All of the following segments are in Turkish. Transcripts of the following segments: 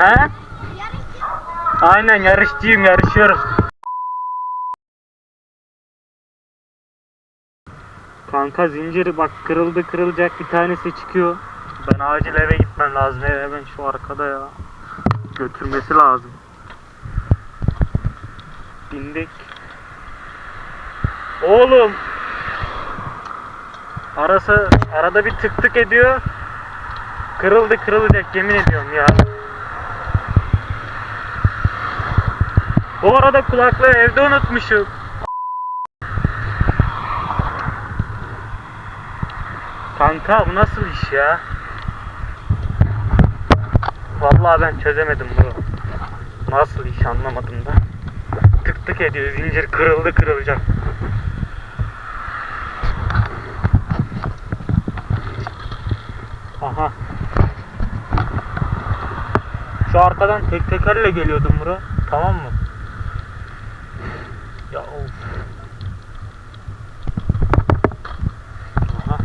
He? Aynen yarışçıyım yarışıyorum. Kanka zinciri bak kırıldı kırılacak bir tanesi çıkıyor. Ben acil eve gitmem lazım. Hemen şu arkada ya. Götürmesi lazım. Bindik. Oğlum. Arası arada bir tık tık ediyor. Kırıldı kırılacak yemin ediyorum ya. Bu arada kulaklığı evde unutmuşum. Kanka bu nasıl iş ya? Vallahi ben çözemedim bunu. Nasıl iş anlamadım da. Tık tık ediyor zincir kırıldı kırılacak. Aha. Şu arkadan tek tekerle geliyordum bura. Tamam mı? Ya of. Aha.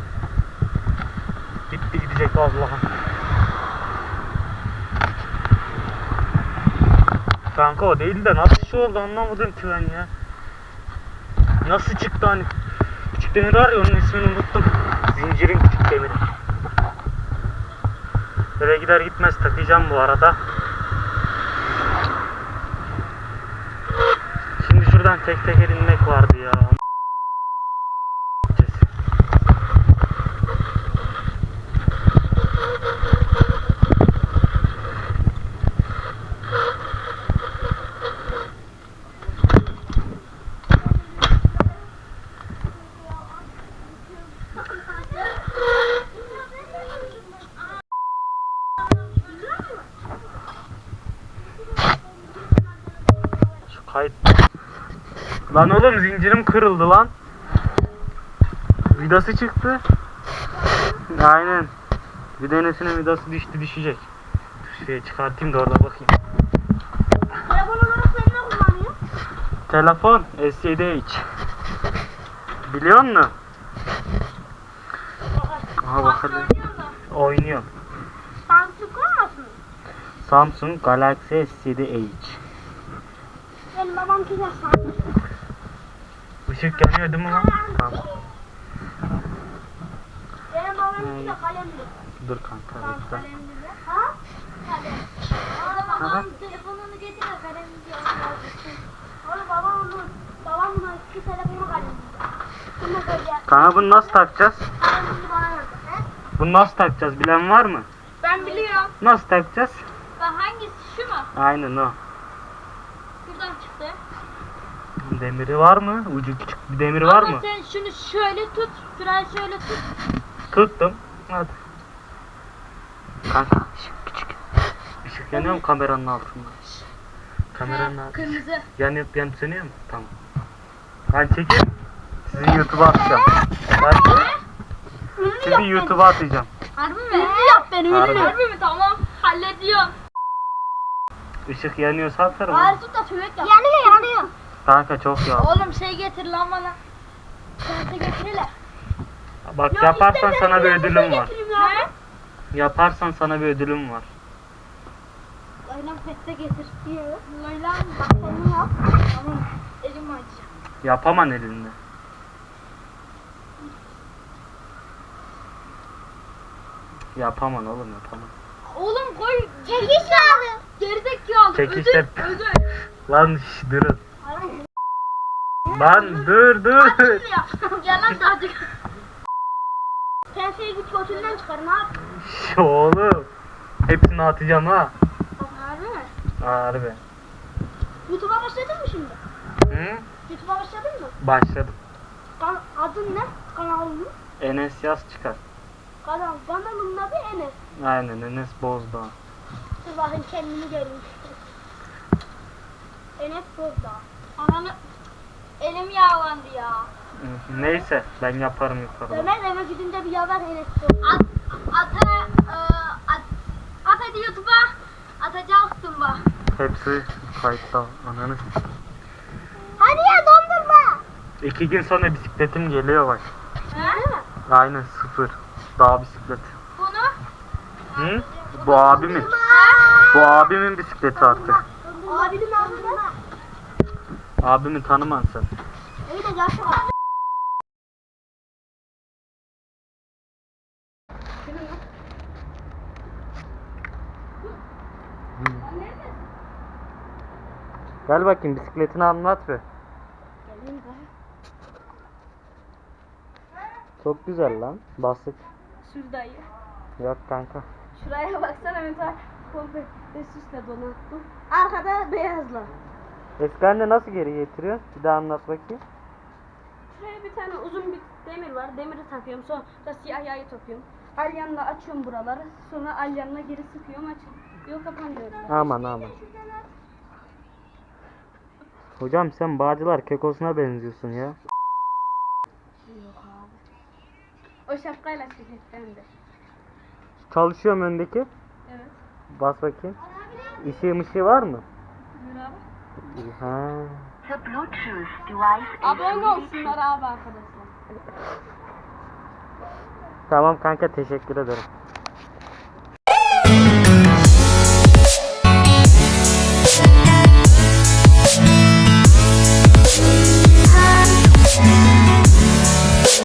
Gitti gidecek Allah'ım. Kanka o değil de nasıl şey oldu anlamadım ki ben ya. Nasıl çıktı hani? Küçük demir var ya onun ismini unuttum. Zincirin küçük demiri. Eve gider gitmez takacağım bu arada. Şimdi şuradan tek teker inmek vardı ya. Kayıt. Lan oğlum zincirim kırıldı lan. Vidası çıktı. Aynen. Bir tanesinin vidası düştü düşecek. Şuraya çıkartayım da orada bakayım. Telefon olarak sen ne kullanıyorsun? Telefon S7H. Biliyor musun? Aha bakalım. Oynuyor. Samsung olmasın? Samsung Galaxy S7H. Benim babam güzel Samsung. Işık yanıyor değil mi lan? Tamam. Benim babam Hmm. güzel kalemli. Dur kanka bekle. kalemli de. Ha? Kalem. Oğlum babam Aha. telefonunu getir de kalemli diye Oğlum babam onu, babam buna iki telefonu kalemli. Kanka bunu nasıl takacağız? Kalemli bana verdi. Bunu nasıl takacağız bilen var mı? Ben biliyorum. Nasıl takacağız? Ben hangisi şu mu? Aynen o. Buradan çıktı. Demiri var mı? Ucu küçük bir demir var Ama mı? sen şunu şöyle tut. Şurayı şöyle tut. Tuttum. Hadi. Kanka ışık küçük. Işık yanıyor mu kameranın altında? Kameranın altında. Kırmızı. Yanıp yanıp sönüyor mu? Tamam. Ben çekeyim. Sizi YouTube'a atacağım. Ben sizi YouTube'a atacağım. Harbi mi? Ünlü yap beni Harbi. ünlü. Harbi mi? Tamam. Hallediyorum. Işık yanıyorsa atarım. Bari tut da tüvek yap. Yanıyor yanıyor. Kanka çok ya. Oğlum şey getir lan bana. De getirirler. Bak yaparsan sana bir ödülüm var. Ne? Yaparsan sana bir ödülüm var. Aynen pette getir. Diyor. Layla Bak onu yap. Tamam. Elim acıyacak. Yapaman elinde. Yapaman oğlum yapaman. Oğlum koy. Çekiş lazım. Gerizekalı. Çekiş Ödül. de- Ödül. Lan şş, durun. Lan dur dur. Gel lan hadi. Sen şeyi güç götünden çıkar ne yap? Şş, oğlum. Hepsini atacağım ha. Harbi mi? Harbi. YouTube'a başladın mı şimdi? Hı? YouTube'a başladın mı? Başladım. Kan adın ne? Kanalının? Enes yaz çıkar. Kanal. Kanalının adı Enes. Aynen Enes Bozdağ. Dur bakayım kendimi göreyim. Enes Bozdağ. Ananı. Elim yağlandı ya. Neyse ben yaparım yukarıda. Ömer eve gidince bir Enes Bozdağ. At, ata, e, at, at hadi YouTube'a. Atacaksın bak. Hepsi kayıtta. Ananı Hadi ya dondurma. İki gün sonra bisikletim geliyor bak. He? Aynen sıfır. Dağ bisikleti. Bunu Hı? Bu abimin. Bu abimin bisikleti artık. Abinin ağzına. Abimi tanıman sen. İyi de yaşı var. Gel bakayım bisikletini anlat be. Geleyim de. Çok güzel lan. Basit. Şuradayı. Yok kanka. Şuraya baksana mesela komple süsle donattım. Arkada beyazla. Eski anne nasıl geri getiriyor? Bir daha anlat bakayım. Şuraya bir tane uzun bir demir var. Demiri takıyorum. Sonra siyah yağı takıyorum. Alyanla açıyorum buraları. Sonra alyanla geri sıkıyorum açıyorum. Yok kapanmıyor. Aman aman. Hocam sen Bağcılar kekosuna benziyorsun ya. Yok abi. O şapkayla de. Çalışıyorum öndeki. Evet. Bas bakayım. Işığı mışığı var mı? Buyur abi. Ha. The Bluetooth device is Abone olsunlar abi arkadaşlar. Tamam kanka teşekkür ederim.